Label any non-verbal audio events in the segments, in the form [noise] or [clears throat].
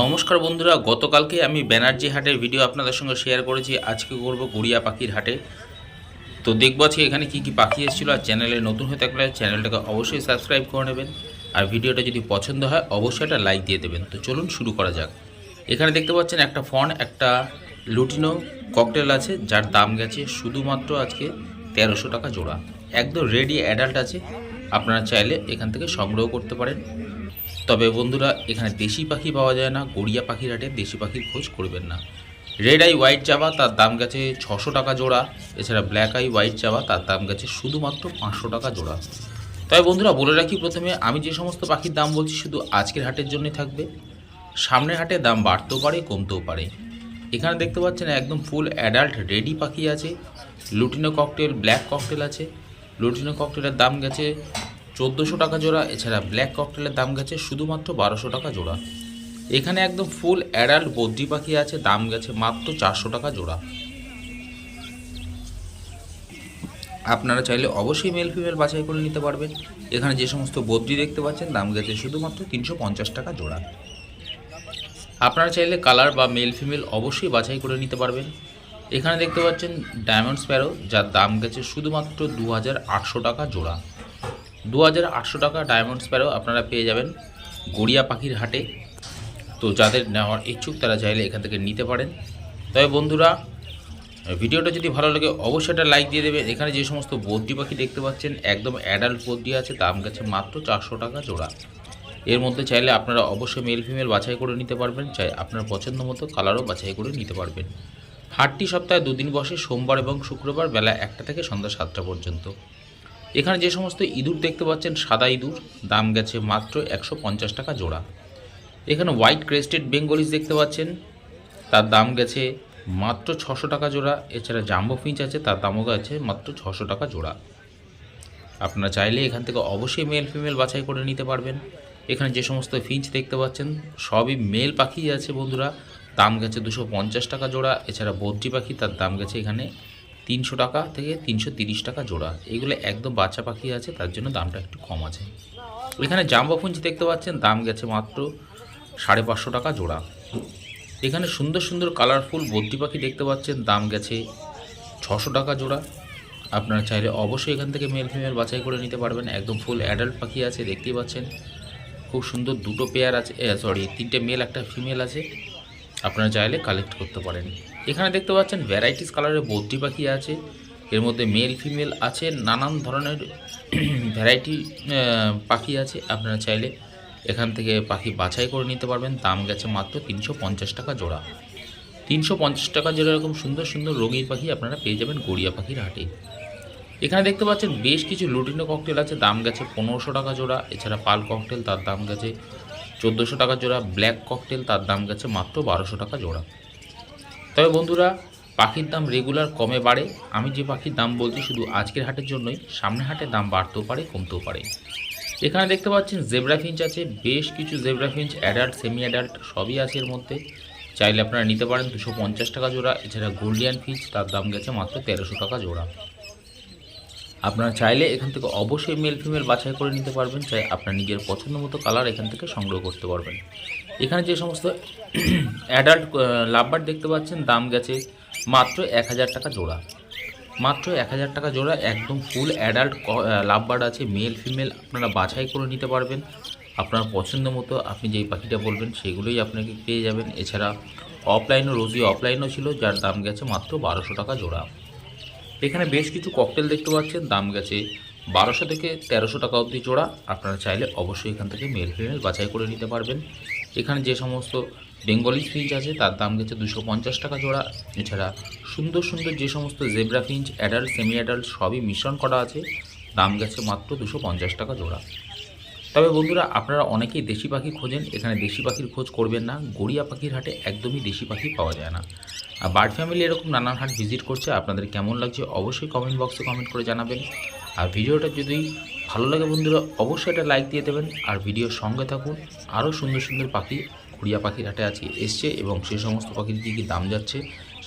নমস্কার বন্ধুরা, গতকালকে আমি ব্যানার্জি হাটের ভিডিও আপনাদের সঙ্গে শেয়ার করেছি। আজকে করব গড়িয়া পাখির হাটে। তো দেখব আজকে এখানে কি কি পাখি এসেছিল আর চ্যানেলে নতুন হয়ে থাকলে চ্যানেলটাকে অবশ্যই সাবস্ক্রাইব করে নেবেন। আর ভিডিওটা যদি পছন্দ হয়, অবশ্যই একটা লাইক দিয়ে দেবেন। তো চলুন শুরু করা যাক। এখানে দেখতে পাচ্ছেন একটা ফন, একটা লুটিনো ককটেল আছে, যার দাম গেছে শুধুমাত্র আজকে তেরোশো টাকা জোড়া। একদম রেডি অ্যাডাল্ট আছে। আপনারা চাইলে এখান থেকে সংগ্রহ করতে পারেন। তবে বন্ধুরা, এখানে দেশি পাখি পাওয়া যায় না, গড়িয়া পাখির হাটে দেশি পাখির খোঁজ করবেন না। রেড আই হোয়াইট চাবা তার দাম গেছে ছশো টাকা জোড়া, এছাড়া ব্ল্যাক আই হোয়াইট চাবা তার দাম গেছে শুধুমাত্র পাঁচশো টাকা জোড়া। তবে বন্ধুরা, বলে রাখি প্রথমে, আমি যে সমস্ত পাখির দাম বলছি শুধু আজকের হাটের জন্যই থাকবে। সামনের হাটে দাম বাড়তেও পারে, কমতেও পারে। এখানে দেখতে পাচ্ছেন একদম ফুল অ্যাডাল্ট রেডি পাখি আছে। লুটিনো ককটেল ব্ল্যাক ককটেল আছে। লুটিনো ককটেলের দাম গেছে চোদ্দোশো টাকা জোড়া, এছাড়া ব্ল্যাক ককটেলের দাম গেছে শুধুমাত্র বারোশো টাকা জোড়া। এখানে একদম ফুল অ্যাডাল্ট বদ্রি পাখি আছে, দাম গেছে মাত্র চারশো টাকা জোড়া। আপনারা চাইলে অবশ্যই মেল ফিমেল বাছাই করে নিতে পারবেন। এখানে যে সমস্ত বদ্রি দেখতে পাচ্ছেন, দাম গেছে শুধুমাত্র তিনশো পঞ্চাশ টাকা জোড়া। আপনারা চাইলে কালার বা মেল ফিমেল অবশ্যই বাছাই করে নিতে পারবেন। এখানে দেখতে পাচ্ছেন ডায়মন্ড স্প্যারো যার দাম গেছে শুধুমাত্র দু হাজার আটশো টাকা জোড়া। দু হাজার আটশো টাকা ডায়মন্ড স্প্যারো আপনারা পেয়ে যাবেন গড়িয়া পাখির হাটে। তো যাদের নেওয়ার ইচ্ছুক তারা চাইলে এখান থেকে নিতে পারেন। তবে বন্ধুরা, ভিডিওটা যদি ভালো লাগে অবশ্যই একটা লাইক দিয়ে দেবেন। এখানে যে সমস্ত বদ্রি পাখি দেখতে পাচ্ছেন, একদম অ্যাডাল্ট বদ্রি আছে, দাম গেছে মাত্র চারশো টাকা জোড়া। এর মধ্যে চাইলে আপনারা অবশ্যই মেল ফিমেল বাছাই করে নিতে পারবেন, চাই আপনার পছন্দ মতো কালারও বাছাই করে নিতে পারবেন। হাটটি সপ্তাহে দুদিন বসে সোমবার এবং শুক্রবার বেলা একটা থেকে সন্ধ্যা সাতটা পর্যন্ত। এখানে যে সমস্ত ইঁদুর দেখতে পাচ্ছেন, সাদা ইঁদুর, দাম গেছে মাত্র একশো পঞ্চাশ টাকা জোড়া। এখানে হোয়াইট ক্রেস্টেড বেঙ্গলিস দেখতে পাচ্ছেন, তার দাম গেছে মাত্র ছশো টাকা জোড়া। এছাড়া জাম্বো ফিঞ্চ আছে, তার দামও গেছে মাত্র ছশো টাকা জোড়া। আপনারা চাইলে এখান থেকে অবশ্যই মেল ফিমেল বাছাই করে নিতে পারবেন। এখানে যে সমস্ত ফিঞ্চ দেখতে পাচ্ছেন, সবই মেল পাখি আছে বন্ধুরা। দাম গেছে দুশো পঞ্চাশ টাকা জোড়া, এছাড়া বদ্রি পাখি, তার দাম গেছে এখানে তিনশো টাকা থেকে তিনশো তিরিশ টাকা জোড়া। এগুলো একদম বাচ্চা পাখি আছে, তার জন্য দামটা একটু কম আছে। এখানে জাম্বো ফিঞ্চ দেখতে পাচ্ছেন, দাম গেছে মাত্র সাড়ে পাঁচশো টাকা জোড়া। এখানে সুন্দর সুন্দর কালারফুল বদ্রি পাখি দেখতে পাচ্ছেন, দাম গেছে ছশো টাকা জোড়া। আপনারা চাইলে অবশ্যই এখান থেকে মেল ফিমেল বাছাই করে নিতে পারবেন। একদম ফুল অ্যাডাল্ট পাখি আছে, দেখতেই পাচ্ছেন। খুব সুন্দর দুটো পেয়ার আছে সরি তিনটে মেল একটা ফিমেল আছে। আপনারা চাইলে কালেক্ট করতে পারেন। এখানে দেখতে পাচ্ছেন ভ্যারাইটিস কালারের বদ্রি পাখি আছে। এর মধ্যে মেল ফিমেল আছে, নানান ধরনের [clears throat] ভ্যারাইটি পাখি আছে। আপনারা চাইলে এখান থেকে পাখি বাছাই করে নিতে পারবেন। দাম গেছে মাত্র তিনশো পঞ্চাশ টাকা জোড়া। তিনশো পঞ্চাশ টাকা জোড়া এরকম সুন্দর সুন্দর রঙিন পাখি আপনারা পেয়ে যাবেন গড়িয়া পাখির হাটে। এখানে দেখতে পাচ্ছেন বেশ কিছু লুটিনো ককটেল আছে। দাম গেছে পনেরোশো টাকা জোড়া। এছাড়া পাল ককটেল তার দাম গেছে চোদ্দোশো টাকা জোড়া ব্ল্যাক ককটেল তার দাম গেছে মাত্র বারোশো টাকা জোড়া। তবে বন্ধুরা, পাখির দাম রেগুলার কমে বাড়ে। আমি যে পাখির দাম বলছি শুধু আজকের হাটের জন্যই, সামনের হাটে দাম বাড়তেও পারে, কমতেও পারে। এখানে দেখতে পাচ্ছেন জেব্রা ফিঞ্চ আছে, বেশ কিছু zebra finch adult semi adult সবই আছে এর মধ্যে। চাইলে আপনারা নিতে পারেন দুশো টাকা জোড়া, এছাড়া গোল্ডিয়ান ফিঞ্চ তার দাম গেছে মাত্র তেরোশো টাকা জোড়া। আপনারা চাইলে এখান থেকে অবশ্যই মেল ফিমেল বাছাই করে নিতে পারবেন। চাই আপনার নিজের পছন্দ মতো কালার এখান থেকে সংগ্রহ করতে পারবেন। এখানে যে সমস্ত [clears throat] অ্যাডাল্ট লাভবার দেখতে পাচ্ছেন, দাম গেছে মাত্র এক হাজার টাকা জোড়া। মাত্র এক হাজার টাকা জোড়া, একদম ফুল অ্যাডাল্ট লাভবার্ড আছে মেল ফিমেল আপনারা বাছাই করে নিতে পারবেন। আপনার পছন্দ মতো আপনি যেই পাখিটা বলবেন, সেগুলোই আপনাকে পেয়ে যাবেন। এছাড়া অফলাইনও রোজি অফলাইনও ছিল, যার দাম গেছে মাত্র বারোশো টাকা জোড়া। এখানে বেশ কিছু ককটেল দেখতে পাচ্ছেন, দাম গেছে বারোশো থেকে তেরোশো টাকা অবধি জোড়া। আপনারা চাইলে অবশ্যই এখান থেকে মেল ফিমেল বাছাই করে নিতে পারবেন। এখানে যে সমস্ত বেঙ্গলি ফিঞ্চ আছে, তার দাম গেছে দুশো পঞ্চাশ টাকা জোড়া। এছাড়া সুন্দর সুন্দর যে সমস্ত zebra finch adult semi adult সবই মিশ্রণ করা আছে, দাম গেছে মাত্র দুশো পঞ্চাশ টাকা জোড়া। তবে বন্ধুরা, আপনারা অনেকেই দেশি পাখি খোঁজেন, এখানে দেশি পাখির খোঁজ করবেন না। গড়িয়া পাখির হাটে একদমই দেশি পাখি পাওয়া যায় না। আর বার্ড ফ্যামিলি এরকম নানান হাট ভিজিট করছে, আপনাদের কেমন লাগছে অবশ্যই কমেন্ট বক্সে কমেন্ট করে জানাবেন। আর ভিডিওটা যদি ভালো লাগে বন্ধুরা, অবশ্যই একটা লাইক দিয়ে দেবেন। আর ভিডিওর সঙ্গে থাকুন, আরও সুন্দর সুন্দর পাখি গড়িয়া পাখির হাটে আজকে এসছে এবং সে সমস্ত পাখির কী কী দাম যাচ্ছে,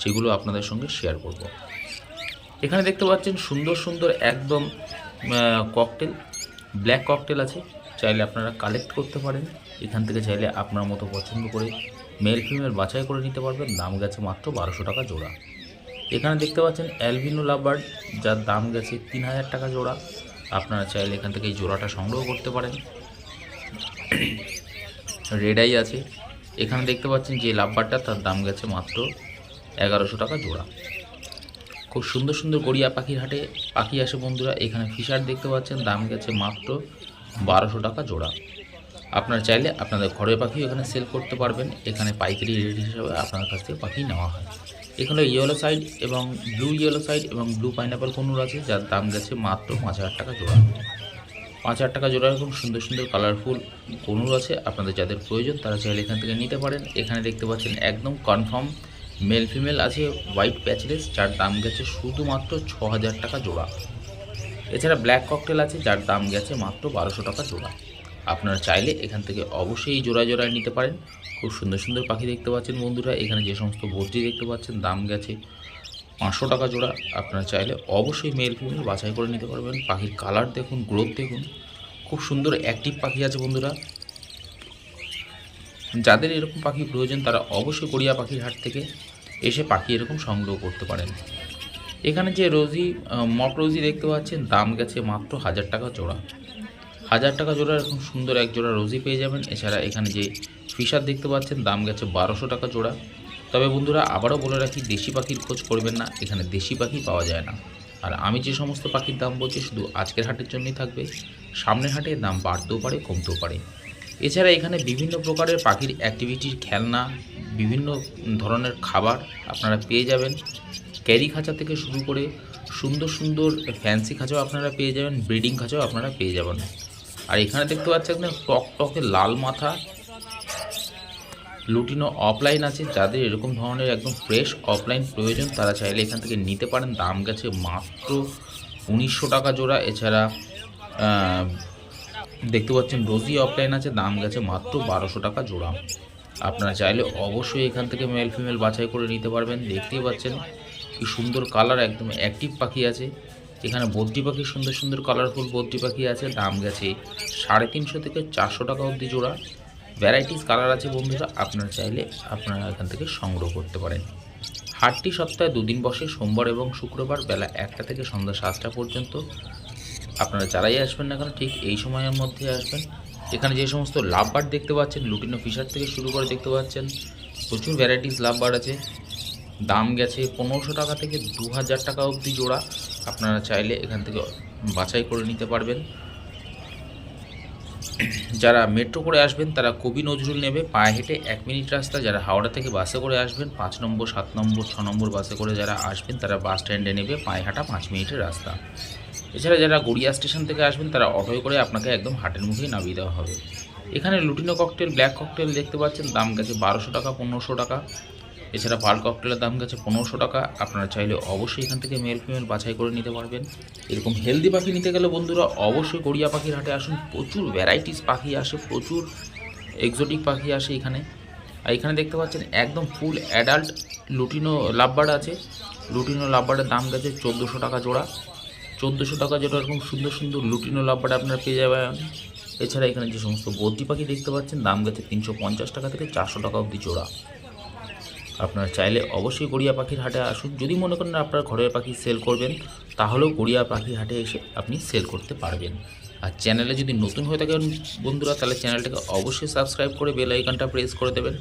সেগুলো আপনাদের সঙ্গে শেয়ার করব। এখানে দেখতে পাচ্ছেন সুন্দর সুন্দর একদম ককটেল ব্ল্যাক ককটেল আছে। চাইলে আপনারা কালেক্ট করতে পারেন। এখান থেকে চাইলে আপনার মতো পছন্দ করে মেল ফিমেল বাছাই করে নিতে পারবেন। দাম গেছে মাত্র বারোশো টাকা জোড়া। এখানে দেখতে পাচ্ছেন অ্যালবিনো লাভবার্ড যার দাম গেছে তিন হাজার টাকা জোড়া। আপনারা চাইলে এখান থেকে এই জোড়াটা সংগ্রহ করতে পারেন। রেড আই আছে। এখানে দেখতে পাচ্ছেন যে লাভবারটা তার দাম গেছে মাত্র এগারোশো টাকা জোড়া। খুব সুন্দর সুন্দর গড়িয়া পাখির হাটে পাখি আসে বন্ধুরা। এখানে ফিশার দেখতে পাচ্ছেন, দাম গেছে মাত্র বারোশো টাকা জোড়া। আপনারা চাইলে আপনাদের ঘরের পাখিও এখানে সেল করতে পারবেন। এখানে পাইকারি রেট হিসাবে আপনার কাছ থেকে পাখি নেওয়া হয়। এখানে ইয়েলো সাইড এবং ব্লু ইয়েলো সাইড এবং ব্লু পাইনাপেল কনুর আছে, যার দাম গেছে মাত্র পাঁচ হাজার টাকা জোড়া। পাঁচ হাজার টাকা জোড়া এরকম সুন্দর সুন্দর কালারফুল কনুর আছে। আপনাদের যাদের প্রয়োজন তারা চাইলে এখান থেকে নিতে পারেন। এখানে দেখতে পাচ্ছেন একদম কনফার্ম মেল ফিমেল আছে হোয়াইট প্যাচলেস যার দাম গেছে শুধুমাত্র ছ হাজার টাকা জোড়া। এছাড়া ব্ল্যাক ককটেল আছে, যার দাম গেছে মাত্র বারোশো টাকা জোড়া। আপনারা চাইলে এখান থেকে অবশ্যই জোড়া জোড়ায় নিতে পারেন। খুব সুন্দর সুন্দর পাখি দেখতে পাচ্ছেন বন্ধুরা। এখানে যে সমস্ত বদ্রি দেখতে পাচ্ছেন, দাম গেছে পাঁচশো টাকা জোড়া। আপনারা চাইলে অবশ্যই মেল ফিমেল বাছাই করে নিতে পারবেন। পাখির কালার দেখুন গ্রোথ দেখুন। খুব সুন্দর অ্যাক্টিভ পাখি আছে বন্ধুরা। যাদের এরকম পাখি প্রয়োজন, তারা অবশ্যই গড়িয়া পাখির হাট থেকে এসে পাখি এরকম সংগ্রহ করতে পারেন। এখানে যে রোজি মক রোজি দেখতে পাচ্ছেন, দাম গেছে মাত্র হাজার টাকা জোড়া। হাজার টাকা জোড়া এরকম সুন্দর এক জোড়া রোজি পেয়ে যাবেন। এছাড়া এখানে যে ফিশার দেখতে পাচ্ছেন, দাম গেছে বারোশো টাকা জোড়া। তবে বন্ধুরা, আবারও বলে রাখি, দেশি পাখির খোঁজ করবেন না, এখানে দেশি পাখি পাওয়া যায় না। আর আমি যে সমস্ত পাখির দাম বলছি, শুধু আজকের হাটের জন্যই থাকবে। সামনের হাটে দাম বাড়তেও পারে, কমতেও পারে। এছাড়া এখানে বিভিন্ন প্রকারের পাখির অ্যাক্টিভিটির খেলনা, বিভিন্ন ধরনের খাবার আপনারা পেয়ে যাবেন। ক্যারি খাঁচা থেকে শুরু করে সুন্দর সুন্দর ফ্যান্সি খাঁচাও আপনারা পেয়ে যাবেন ব্রিডিং খাঁচাও আপনারা পেয়ে যাবেন। আর এখানে দেখতে পাচ্ছেন একদম টক টকে লাল মাথা, লুটিনো অফলাইন আছে, যাদের এরকম ধরনের একদম ফ্রেশ অফলাইন প্রয়োজন, তারা চাইলে এখান থেকে নিতে পারেন। দাম গেছে মাত্র উনিশশো টাকা জোড়া, এছাড়া দেখতে পাচ্ছেন রোজি অফলাইন আছে, দাম গেছে মাত্র বারোশো টাকা জোড়া। আপনারা চাইলে অবশ্যই এখান থেকে মেল ফিমেল বাছাই করে নিতে পারবেন। দেখতেই পাচ্ছেন কি সুন্দর কালার একদম অ্যাক্টিভ পাখি আছে। এখানে বদ্রি পাখি সুন্দর সুন্দর কালারফুল বদ্রি পাখি আছে, দাম গেছে সাড়ে তিনশো থেকে চারশো টাকা অবধি জোড়া। ভ্যারাইটিস কালার আছে বন্ধুরা, আপনারা চাইলে আপনারা এখান থেকে সংগ্রহ করতে পারেন। হাটটি সপ্তাহে দুদিন বসে, সোমবার এবং শুক্রবার বেলা একটা থেকে সন্ধ্যা সাতটা পর্যন্ত। আপনারা যারাই আসবেন না কেন, ঠিক এই সময়ের মধ্যে আসবেন। এখানে যে সমস্ত লাভ বার্ড দেখতে পাচ্ছেন, লুটিনো ফিশার থেকে শুরু করে দেখতে পাচ্ছেন, প্রচুর ভ্যারাইটিস লাভবার আছে। দাম গেছে পনেরোশো টাকা থেকে দু হাজার টাকা অবধি জোড়া। আপনারা চাইলে এখান থেকে বাছাই করে নিতে পারবেন। যারা মেট্রো করে আসবেন, তারা কবি নজরুল নেবে। পায়ে হেঁটে এক মিনিট রাস্তা। যারা হাওড়া থেকে বাসে করে আসবেন, পাঁচ নম্বর, সাত নম্বর, ছ নম্বর বাসে করে যারা আসবেন, তারা বাস স্ট্যান্ডে নেবে পায়ে হাঁটা পাঁচ মিনিটের রাস্তা। এছাড়া যারা গড়িয়া স্টেশন থেকে আসবেন, তারা অটোয় করে আপনাকে একদম হাটের মুখেই নামিয়ে দেওয়া হবে। এখানে লুটিনো ককটেল, ব্ল্যাক ককটেল দেখতে পাচ্ছেন। দাম গেছে বারোশো টাকা, পনেরোশো টাকা। এছাড়া পার ককটেলের দাম গেছে পনেরোশো টাকা। আপনারা চাইলে অবশ্যই এখান থেকে মেল ফিমেল বাছাই করে নিতে পারবেন। এরকম হেলদি পাখি নিতে গেলে বন্ধুরা অবশ্যই গড়িয়া পাখির হাটে আসুন। প্রচুর ভ্যারাইটিস পাখি আসে, প্রচুর এক্সোটিক পাখি আসে এখানে। আর এখানে দেখতে পাচ্ছেন একদম ফুল অ্যাডাল্ট লুটিনো লাভবার্ড আছে। লুটিনো লাভবার্ডের দাম গেছে চোদ্দোশো টাকা জোড়া। চোদ্দোশো টাকা জোড়া এরকম সুন্দর সুন্দর লুটিনো লাভবার্ড আপনারা পেয়ে যাবেন। এছাড়া এখানে যে সমস্ত বদ্রি পাখি দেখতে পাচ্ছেন, দাম গেছে তিনশো পঞ্চাশ টাকা থেকে চারশো টাকা অবধি জোড়া। আপনারা চাইলে অবশ্যই গড়িয়া পাখির হাটে আসুন। যদি মনে করেন আপনার ঘরের পাখি সেল করবেন, তাহলেও গড়িয়া পাখির হাটে এসে আপনি সেল করতে পারবেন। আর চ্যানেলে যদি নতুন হয়ে থাকেন বন্ধুরা, তাহলে চ্যানেলটাকে অবশ্যই সাবস্ক্রাইব করে বেল আইকনটা প্রেস করে দেবেন,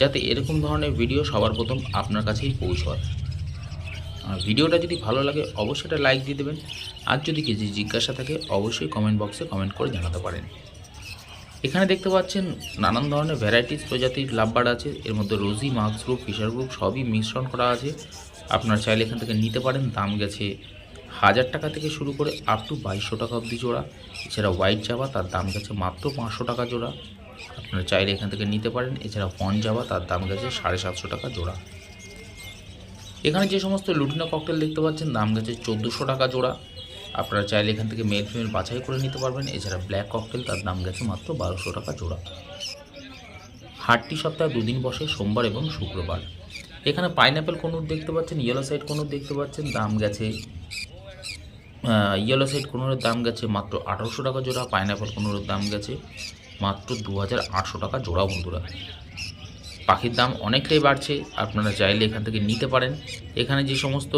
যাতে এরকম ধরনের ভিডিও সবার প্রথম আপনার কাছেই পৌঁছয়। ভিডিওটা যদি ভালো লাগে, অবশ্যই একটা লাইক দিয়ে দেবেন। আর যদি কিছু জিজ্ঞাসা থাকে, অবশ্যই কমেন্ট বক্সে কমেন্ট করে জানাতে পারেন। এখানে দেখতে পাচ্ছেন নানান ধরনের ভ্যারাইটিস প্রজাতির লাভবার্ড আছে। এর মধ্যে rosy marks group fisher group সবই মিশ্রণ করা আছে। আপনারা চাইলে এখান থেকে নিতে পারেন। দাম গেছে হাজার টাকা থেকে শুরু করে আপ টু বাইশশো টাকা অবধি জোড়া। এছাড়া হোয়াইট জাবা তার দাম গেছে মাত্র পাঁচশো টাকা জোড়া। আপনারা চাইলে এখান থেকে নিতে পারেন। এছাড়া ফন জাবা তার দাম গেছে সাড়ে সাতশো টাকা জোড়া। এখানে যে সমস্ত লুটিনো ককটেল দেখতে পাচ্ছেন, দাম গেছে চোদ্দোশো টাকা জোড়া। আপনারা চাইলে এখান থেকে মেল ফিমেল বাছাই করে নিতে পারবেন। এছাড়া ব্ল্যাক ককটেল তার দাম গেছে মাত্র বারোশো টাকা জোড়া। হাটটি সপ্তাহে দুদিন বসে, সোমবার এবং শুক্রবার। এখানে পাইনঅ্যাপেল কোনুর দেখতে পাচ্ছেন ইয়েলো সাইড কোনুর দেখতে পাচ্ছেন, দাম গেছে ইয়েলো সাইড কোনুরের দাম গেছে মাত্র আঠারোশো টাকা জোড়া পাইনঅ্যাপেল কোনুরের দাম গেছে মাত্র দু হাজার আটশো টাকা জোড়া বন্ধুরা। পাখির দাম অনেকটাই বাড়ছে, আপনারা চাইলে এখান থেকে নিতে পারেন। এখানে যে সমস্ত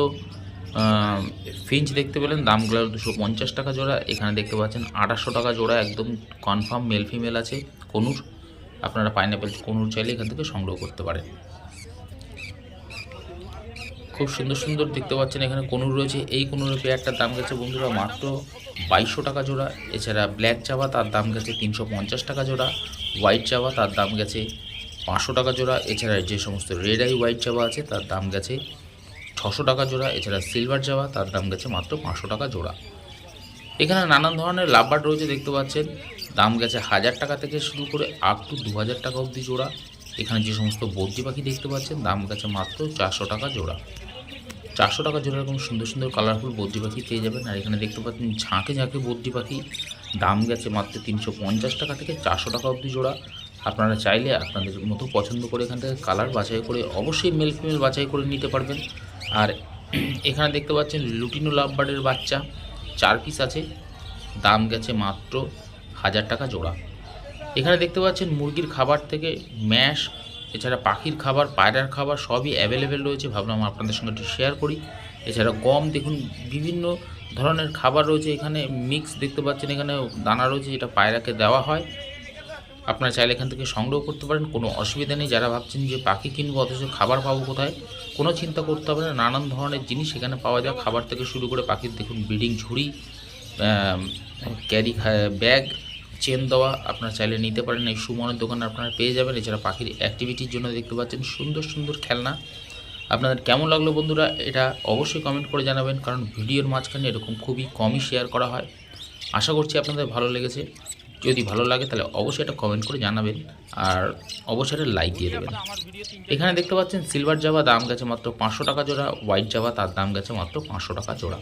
ফিঞ্চ দেখতে পেলেন, দামগুলো দুশো পঞ্চাশ টাকা জোড়া, এখানে দেখতে পাচ্ছেন আঠাশশো টাকা জোড়া, একদম কনফার্ম মেল ফিমেল আছে, কনুর, আপনারা পাইনাপেল কনুর চাইলে এখান থেকে সংগ্রহ করতে পারেন। খুব সুন্দর সুন্দর দেখতে পাচ্ছেন এখানে কনুর রয়েছে, এই কনুরের পেয়ারটার দাম গেছে বন্ধুরা মাত্র বাইশশো টাকা জোড়া, এছাড়া ব্ল্যাক চাওয়া তার দাম গেছে তিনশো পঞ্চাশ টাকা জোড়া হোয়াইট চাওয়া তার দাম গেছে পাঁচশো টাকা জোড়া, এছাড়া যে সমস্ত রেড আই হোয়াইট চাওয়া আছে তার দাম গেছে ছশো টাকা জোড়া, এছাড়া সিলভার চাওয়া তার দাম গেছে মাত্র পাঁচশো টাকা জোড়া। এখানে নানান ধরনের লাভবার্ড রয়েছে, দেখতে পাচ্ছেন। দাম গেছে হাজার টাকা থেকে শুরু করে আপ টু দু হাজার টাকা অবধি জোড়া। এখানে যে সমস্ত বদ্রি পাখি দেখতে পাচ্ছেন, দাম গেছে মাত্র চারশো টাকা জোড়া। চারশো টাকা জোড়া এরকম সুন্দর সুন্দর কালারফুল বদ্রি পাখি পেয়ে যাবেন। আর এখানে দেখতে পাচ্ছেন ঝাঁকে ঝাঁকে বদ্রি পাখি। দাম গেছে মাত্র তিনশো পঞ্চাশ টাকা থেকে চারশো টাকা অবধি জোড়া। আপনারা চাইলে আপনাদের মতো পছন্দ করে এখান থেকে কালার বাছাই করে অবশ্যই মেল ফিমেল বাছাই করে নিতে পারবেন। আর এখানে দেখতে পাচ্ছেন লুটিনো লাভবার্ডের বাচ্চা, চার পিস আছে, দাম গেছে মাত্র হাজার টাকা জোড়া। এখানে দেখতে পাচ্ছেন মুরগির খাবার থেকে ম্যাশ, এছাড়া পাখির খাবার, পায়রার খাবার সবই অ্যাভেলেবেল রয়েছে, ভাবলাম আপনাদের সঙ্গে একটু শেয়ার করি। এছাড়া গম, দেখুন, বিভিন্ন ধরনের খাবার রয়েছে এখানে মিক্স দেখতে পাচ্ছেন এখানে দানা রয়েছে, যেটা পায়রাকে দেওয়া হয়। আপনারা চাইলে এখান থেকে সংগ্রহ করতে পারেন, কোনো অসুবিধা নেই। যারা ভাবছেন যে পাখি কিনবো, অথচ খাবার পাবো কোথায়, কোনো চিন্তা করতে হবে না। নানান ধরনের জিনিস এখানে পাওয়া যায়। খাবার থেকে শুরু করে পাখির, দেখুন, ব্রিডিং ঝুড়ি ক্যারি ব্যাগ, চেন দেওয়া আপনারা চাইলে নিতে পারেন। এই সুমনের দোকানে আপনারা পেয়ে যাবেন। এছাড়া পাখির অ্যাক্টিভিটির জন্য দেখতে পাচ্ছেন সুন্দর সুন্দর খেলনা। আপনাদের কেমন লাগল বন্ধুরা, এটা অবশ্যই কমেন্ট করে জানাবেন। কারণ ভিডিওর মাঝখানে এরকম খুবই কমই শেয়ার করা হয়। আশা করছি আপনাদের ভালো লেগেছে। যদি ভালো লাগে তাহলে অবশ্যই এটা কমেন্ট করে জানাবেন আর অবশ্যই এটা লাইক দিয়ে দেবেন। এখানে দেখতে পাচ্ছেন সিলভার জাভা দাম গেছে মাত্র পাঁচশো টাকা জোড়া হোয়াইট জাভা তার দাম গেছে মাত্র পাঁচশো টাকা জোড়া।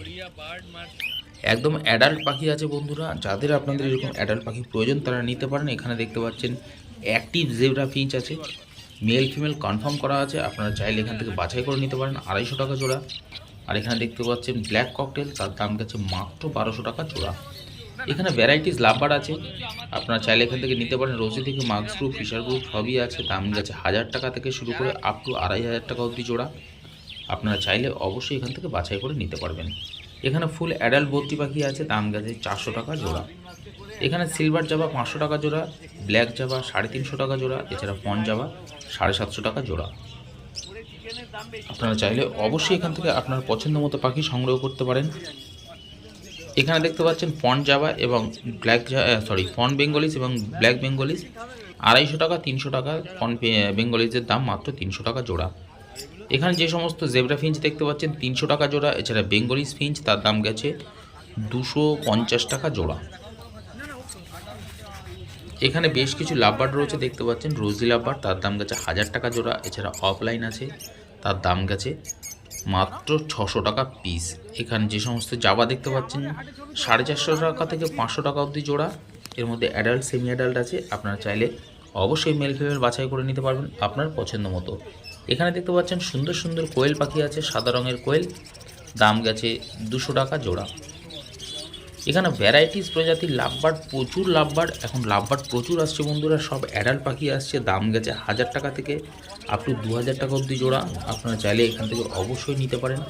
একদম অ্যাডাল্ট পাখি আছে বন্ধুরা, যাদের আপনাদের এরকম অ্যাডাল্ট পাখি প্রয়োজন তারা নিতে পারেন। এখানে দেখতে পাচ্ছেন অ্যাক্টিভ জেব্রা ফিঞ্চ আছে মেল ফিমেল কনফার্ম করা আছে, আপনারা চাইলে এখান থেকে বাছাই করে নিতে পারেন আড়াইশো টাকা জোড়া। আর এখানে দেখতে পাচ্ছেন ব্ল্যাক ককটেল তার দাম গেছে মাত্র বারোশো টাকা জোড়া। এখানে ভ্যারাইটিস লাভবার আছে। আপনারা চাইলে এখান থেকে নিতে পারেন রোজি থেকে মার্কস গ্রুপ ফিশার গ্রুপ সবই আছে। দাম গেছে হাজার টাকা থেকে শুরু করে আপ টু আড়াই হাজার টাকা অবধি জোড়া। আপনারা চাইলে অবশ্যই এখান থেকে বাছাই করে নিতে পারবেন। এখানে ফুল অ্যাডাল্ট ভর্তি পাখি আছে, দাম গেছে চারশো টাকা জোড়া। এখানে সিলভার জাবা পাঁচশো টাকা জোড়া ব্ল্যাক জাবা সাড়ে তিনশো টাকা জোড়া, এছাড়া ফন জাবা সাড়ে সাতশো টাকা জোড়া। আপনারা চাইলে অবশ্যই এখান থেকে আপনার পছন্দ মতো পাখি সংগ্রহ করতে পারেন। এখানে দেখতে পাচ্ছেন ফন জাবা এবং ব্ল্যাক সরি ফন বেঙ্গলিস এবং ব্ল্যাক বেঙ্গলিস আড়াইশো টাকা, তিনশো টাকা, ফন বেঙ্গলিসের দাম মাত্র তিনশো টাকা জোড়া। এখানে যে সমস্ত জেব্রা ফিঞ্চ দেখতে পাচ্ছেন, তিনশো টাকা জোড়া, এছাড়া বেঙ্গলিস ফিঞ্চ, তার দাম গেছে দুশো পঞ্চাশ টাকা জোড়া। এখানে বেশ কিছু লাভবার্ড রয়েছে, দেখতে পাচ্ছেন রোজি লাভবার্ড, তার দাম গেছে হাজার টাকা জোড়া, এছাড়া অফলাইন আছে, তার দাম গেছে মাত্র ছশো টাকা পিস এখানে যে সমস্ত জাবা দেখতে পাচ্ছেন, সাড়ে চারশো টাকা থেকে পাঁচশো টাকা অবধি জোড়া। এর মধ্যে অ্যাডাল্ট সেমি অ্যাডাল্ট আছে, আপনারা চাইলে অবশ্যই মেল ফিমেল বাছাই করে নিতে পারবেন আপনার পছন্দ মতো। এখানে দেখতে পাচ্ছেন সুন্দর সুন্দর কোয়েল পাখি আছে, সাদা রঙের কোয়েল। দাম গেছে দুশো টাকা জোড়া। এখানে ভ্যারাইটিস প্রজাতির লাভবার্ড প্রচুর লাভবার্ড এখন লাভবার্ড প্রচুর আসছে বন্ধুরা, সব অ্যাডাল্ট পাখি আসছে, দাম গেছে হাজার টাকা থেকে আপ টু দু হাজার টাকা অবধি জোড়া, আপনারা চাইলে এখান থেকে অবশ্যই নিতে পারেন।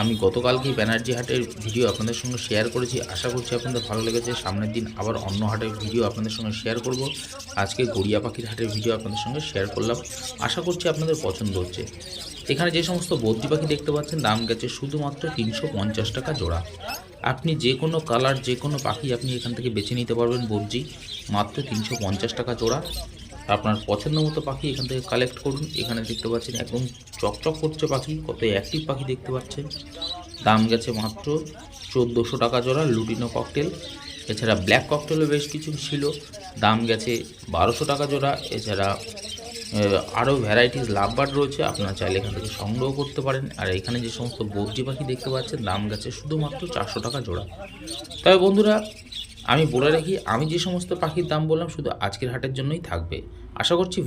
আমি গতকালকেই ব্যানার্জি হাটের ভিডিও আপনাদের সঙ্গে শেয়ার করেছি, আশা করছি আপনাদের ভালো লেগেছে, সামনের দিন আবার অন্য হাটের ভিডিও আপনাদের সঙ্গে শেয়ার করব। আজকে গড়িয়া পাখির হাটের ভিডিও আপনাদের সঙ্গে শেয়ার করলাম, আশা করছি আপনাদের পছন্দ হচ্ছে। এখানে যে সমস্ত বদ্রি পাখি দেখতে পাচ্ছেন, দাম গেছে শুধুমাত্র তিনশো পঞ্চাশ টাকা জোড়া। আপনি যে কোনো কালার, যে কোনো পাখি আপনি এখান থেকে বেছে নিতে পারবেন বদ্রি মাত্র তিনশো পঞ্চাশ টাকা জোড়া। আপনার পছন্দ মতো পাখি এখান থেকে কালেক্ট করুন। এখানে দেখতে পাচ্ছেন একদম চকচক করছে পাখি, কত অ্যাক্টিভ পাখি দেখতে পাচ্ছেন। দাম গেছে মাত্র চোদ্দোশো টাকা জোড়া লুটিনো ককটেল এছাড়া ব্ল্যাক ককটেলও বেশ কিছু ছিল। দাম গেছে বারোশো টাকা জোড়া। এছাড়া আরও ভ্যারাইটিস লাভ বার্ড রয়েছে। আপনারা চাইলে এখান থেকে সংগ্রহ করতে পারেন। আর এখানে যে সমস্ত বর্জি পাখি দেখতে পাচ্ছেন, দাম গাছে শুধুমাত্র চারশো টাকা জোড়া। তবে বন্ধুরা, আমি বলে রাখি, আমি যে সমস্ত পাখির দাম বললাম, শুধু আজকের হাটের জন্যই থাকবে। আশা করছি